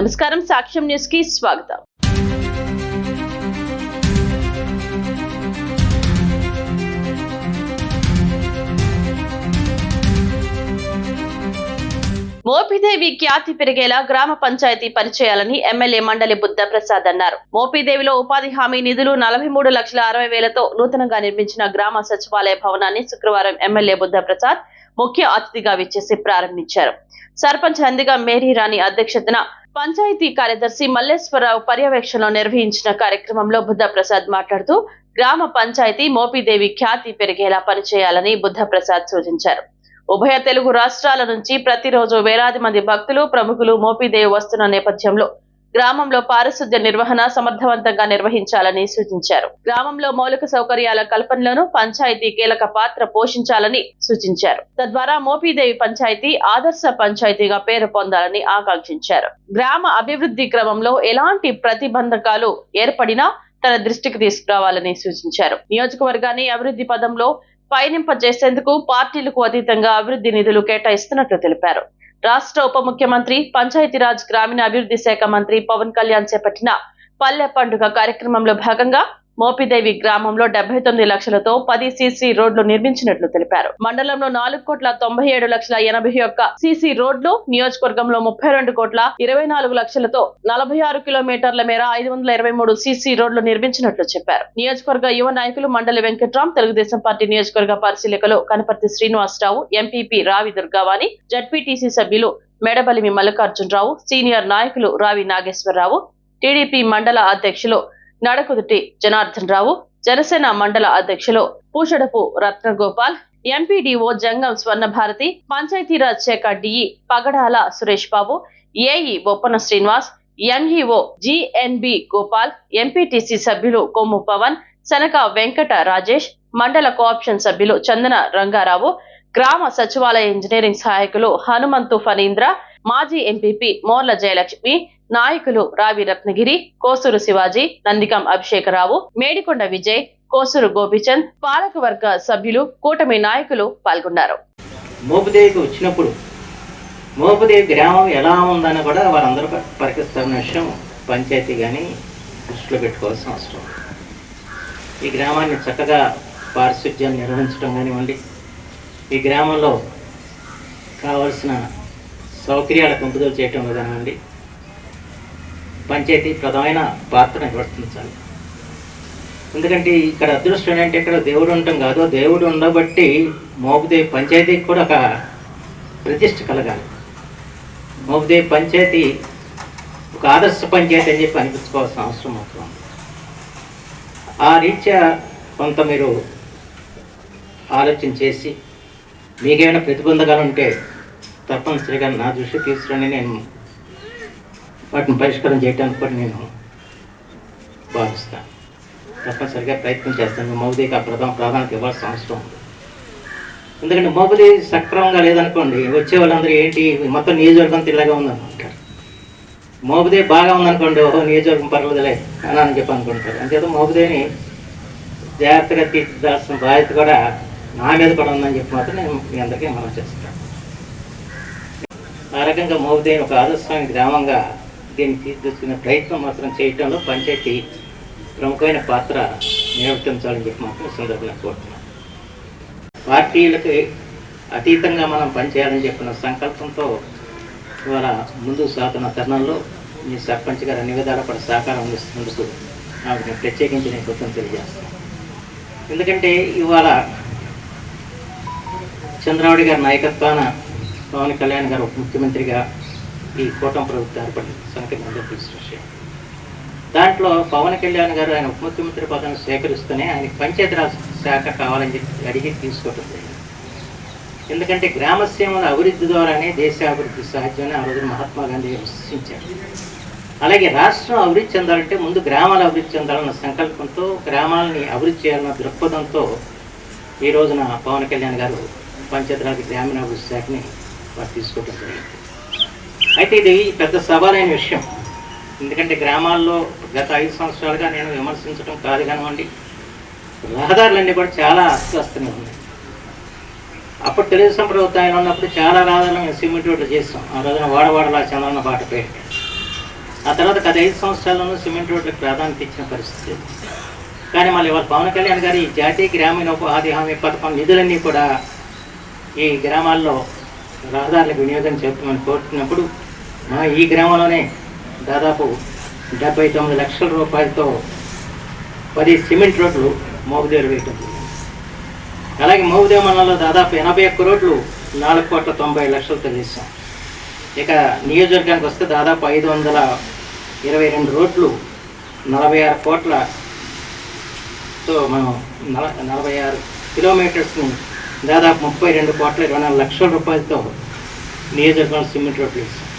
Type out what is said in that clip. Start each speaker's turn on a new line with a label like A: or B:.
A: నమస్కారం సాక్ష్యం న్యూస్కి స్వాగతం. మోపిదేవి ఖ్యాతి పెరిగేలా గ్రామ పంచాయతీ పనిచేయాలని ఎమ్మెల్యే మండలి బుద్ధ ప్రసాద్ అన్నారు. మోపిదేవిలో ఉపాధి హామీ నిధులు నలభై మూడు లక్షల అరవై వేలతో నూతనంగా నిర్మించిన గ్రామ సచివాలయ భవనాన్ని శుక్రవారం ఎమ్మెల్యే బుద్ధ ప్రసాద్ ముఖ్య అతిథిగా విచ్చేసి ప్రారంభించారు. సర్పంచ్ నందిగా మేరీ రాణి అధ్యక్షతన పంచాయతీ కార్యదర్శి మల్లేశ్వరరావు పర్యవేక్షణలో నిర్వహించిన కార్యక్రమంలో బుద్ధప్రసాద్ మాట్లాడుతూ గ్రామ పంచాయతీ మోపిదేవి ఖ్యాతి పెరిగేలా పనిచేయాలని బుద్ధప్రసాద్ సూచించారు. ఉభయ తెలుగు రాష్ట్రాల నుంచి ప్రతిరోజు వేలాది మంది భక్తులు ప్రముఖులు మోపిదేవి వస్తున్న నేపథ్యంలో గ్రామంలో పారిశుద్ధ్య నిర్వహణ సమర్థవంతంగా నిర్వహించాలని సూచించారు. గ్రామంలో మౌలిక సౌకర్యాల కల్పనలోనూ పంచాయతీ కీలక పాత్ర పోషించాలని సూచించారు. తద్వారా మోపిదేవి పంచాయతీ ఆదర్శ పంచాయతీగా పేరు పొందాలని ఆకాంక్షించారు. గ్రామ అభివృద్ధి క్రమంలో ఎలాంటి ప్రతిబంధకాలు ఏర్పడినా తన దృష్టికి తీసుకురావాలని సూచించారు. నియోజకవర్గాన్ని అభివృద్ధి పదంలో పయనింపజేసేందుకు పార్టీలకు అతీతంగా అభివృద్ధి నిధులు కేటాయిస్తున్నట్లు తెలిపారు. రాష్ట్ర ఉప ముఖ్యమంత్రి పంచాయతీరాజ్ గ్రామీణ అభివృద్ధి శాఖ మంత్రి పవన్ కళ్యాణ్ చేపట్టిన పల్లె పండుగ కార్యక్రమంలో భాగంగా మోపిదేవి గ్రామంలో డెబ్బై తొమ్మిది లక్షలతో పది సీసీ రోడ్లు నిర్మించినట్లు తెలిపారు. మండలంలో నాలుగు కోట్ల తొంభై ఏడు లక్షల ఎనభై ఒక్క సీసీ రోడ్లు నియోజకవర్గంలో ముప్పై రెండు కోట్ల ఇరవై నాలుగు లక్షలతో నలభై ఆరు కిలోమీటర్ల మేర ఐదు వందల ఇరవై మూడు సీసీ రోడ్లు నిర్మించినట్లు చెప్పారు. నియోజకవర్గ యువ నాయకులు మండలి వెంకట్రామ్ తెలుగుదేశం పార్టీ నియోజకవర్గ పరిశీలకులు కనపర్తి శ్రీనివాసరావు ఎంపీపీ రావి దుర్గావాణి జడ్పీటీసీ సభ్యులు మెడబలిమి మల్లికార్జునరావు సీనియర్ నాయకులు రావి నాగేశ్వరరావు టీడీపీ మండల అధ్యక్షులు నడకుదుటి జనార్దన్ రావు జనసేన మండల అధ్యక్షులు పూషడపు రత్నగోపాల్ ఎంపీడీఓ జంగం స్వర్ణభారతి పంచాయతీరాజ్ శాఖ DE Pagadala Suresh Babu AE Boppana Srinivas MEO GNB Gopal MPTC సభ్యులు కొమ్ము పవన్ శనక వెంకట రాజేష్ మండల కోఆప్షన్ సభ్యులు చందన రంగారావు గ్రామ సచివాలయ ఇంజనీరింగ్ సహాయకులు హనుమంతు ఫణీంద్ర మాజీ ఎంపీపీ మోర్ల జయలక్ష్మి నాయకులు రావి రత్నగిరి కోసూరు శివాజీ నందికం అభిషేకరావు మేడికొండ విజయ్ కోసూరు గోపిచంద్ పాలకవర్గ సభ్యులు కూటమి నాయకులు పాల్గొన్నారు.
B: మోపుదేవికి వచ్చినప్పుడు మోపుదేవి గ్రామం ఎలా ఉందని కూడా వారందరూ పరికిస్తున్న విషయం పంచాయతీ కానీ దృష్టిలో పెట్టుకోవాల్సిన అవసరం. ఈ గ్రామాన్ని చక్కగా పారిశుధ్యాన్ని నిర్వహించడం కానివ్వండి ఈ గ్రామంలో కావలసిన సౌకర్యాల పెంపుదల చేయటం విధానండి పంచాయతీ ప్రధానమైన పాత్ర నిర్వర్తించాలి. ఎందుకంటే ఇక్కడ అదృష్టం ఏంటంటే ఇక్కడ దేవుడు ఉండటం కాదు. దేవుడు ఉండబట్టి మోపుదేవి పంచాయతీకి కూడా ఒక ప్రతిష్ట కలగాలి. మోపుదేవి పంచాయతీ ఒక ఆదర్శ పంచాయతీ అని చెప్పి అనిపించుకోవాల్సిన అవసరం అవుతుంది ఆ రీత్యా కొంత మీరు ఆలోచన చేసి మీకేమైనా ప్రతిబంధకాలు ఉంటే తప్పనిసరిగా నా దృష్టికి తీసుకుని నేను వాటిని పరిష్కారం చేయడానికి కూడా నేను భావిస్తాను. తప్పనిసరిగా ప్రయత్నం చేస్తాను. మోబుదేవికి ఆ ప్రధాన ప్రాధాన్యత ఇవ్వాల్సిన అవసరం ఉంది. ఎందుకంటే మోబుదేవి సక్రమంగా లేదనుకోండి వచ్చే వాళ్ళందరూ ఏంటి? మొత్తం నియోజకవర్గం ఇలాగే ఉందనుకుంటారు. మోబదే బాగా ఉందనుకోండి ఓహో నియోజకవర్గం పర్వాలేదులే అని అని చెప్పి అనుకుంటారు. అంతేత మోబదేని జాగ్రత్తగా తీర్చిదాల్సిన బాధ్యత కూడా నా మీద కూడా ఉందని చెప్పి మాత్రం నేను మీ అందరికీ మనం చేస్తాను. ఆ రకంగా మోగుదేని ఒక ఆదర్శమైన గ్రామంగా దీన్ని తీర్చిదిద్దుకునే ప్రయత్నం మాత్రం చేయటంలో పంచాయతీ ప్రముఖమైన పాత్ర నిర్వర్తించాలని చెప్పి మాత్రం సందర్భంగా కోరుతున్నాను పార్టీలకు అతీతంగా మనం పనిచేయాలని చెప్పిన సంకల్పంతో ఇవాళ ముందు సాగుతున్న తరుణంలో మీ సర్పంచ్ గారు అన్ని విధాల కూడా సహకారం అందిస్తున్నందుకు నాకు నేను ప్రత్యేకించి నేను కృతం తెలియజేస్తాను ఎందుకంటే ఇవాళ చంద్రబాబు గారి నాయకత్వాన పవన్ కళ్యాణ్ గారు ఉప ముఖ్యమంత్రిగా ఈ కూటమి ప్రభుత్వం ఏర్పడిన సంఖ్య తెలిసిన విషయం దాంట్లో పవన్ కళ్యాణ్ గారు ఆయన ఉప ముఖ్యమంత్రి పదవిని స్వీకరిస్తూనే ఆయన పంచాయతీరాజ్ శాఖ కావాలని చెప్పి అడిగి తీసుకోవటం జరిగింది. ఎందుకంటే గ్రామసీమల అభివృద్ధి ద్వారానే దేశ అభివృద్ధి సాధ్యమని ఆ రోజు మహాత్మా గాంధీ విమర్శించారు అలాగే రాష్ట్రం అభివృద్ధి చెందాలంటే ముందు గ్రామాలు అభివృద్ధి చెందాలన్న సంకల్పంతో గ్రామాలని అభివృద్ధి చేయాలన్న దృక్పథంతో ఈ రోజున పవన్ కళ్యాణ్ గారు పంచాయతీరాజ్ గ్రామీణాభివృద్ధి శాఖని వారు తీసుకోవడం జరిగింది అయితే ఇది పెద్ద సవాలైన విషయం. ఎందుకంటే గ్రామాల్లో గత ఐదు సంవత్సరాలుగా నేను విమర్శించడం కాదు కానివ్వండి రహదారులన్నీ కూడా చాలా అస్తవ్యస్తంగా ఉన్నాయి. అప్పుడు తెలుగుదేశం ప్రభుత్వం ఆయన ఉన్నప్పుడు చాలా రహదారులు మేము సిమెంట్ రోడ్లు చేస్తాం. ఆ రోజున వాడవాడలా చంద్రన్న బాట పేరు. ఆ తర్వాత గత ఐదు సంవత్సరాల్లోనూ సిమెంట్ రోడ్లకు ప్రాధాన్యత ఇచ్చిన పరిస్థితి. కానీ మళ్ళీ వాళ్ళ పవన్ కళ్యాణ్ గారి ఈ జాతీయ గ్రామీణ ఉపాధి హామీ పథకం నిధులన్నీ కూడా ఈ గ్రామాల్లో రహదారులకు వినియోగం చేస్తామని కోరుతున్నప్పుడు మా ఈ గ్రామంలోనే దాదాపు డెబ్బై తొమ్మిది లక్షల రూపాయలతో పది సిమెంట్ రోడ్లు మోగుదేరు వేయటం. అలాగే మోగుదేవ మండలంలో దాదాపు ఎనభై ఒక్క రోడ్లు నాలుగు కోట్ల తొంభై లక్షలతో చేశాం. ఇక నియోజకవర్గానికి వస్తే దాదాపు ఐదు వందల ఇరవై రెండు రోడ్లు నలభై ఆరు కోట్లతో మనం నల నలభై ఆరు కిలోమీటర్స్ని దాదాపు ముప్పై రెండు కోట్ల ఇరవై నాలుగు లక్షల రూపాయలతో నియోజకవర్గం సిమెంట్ రోడ్లు వేసాం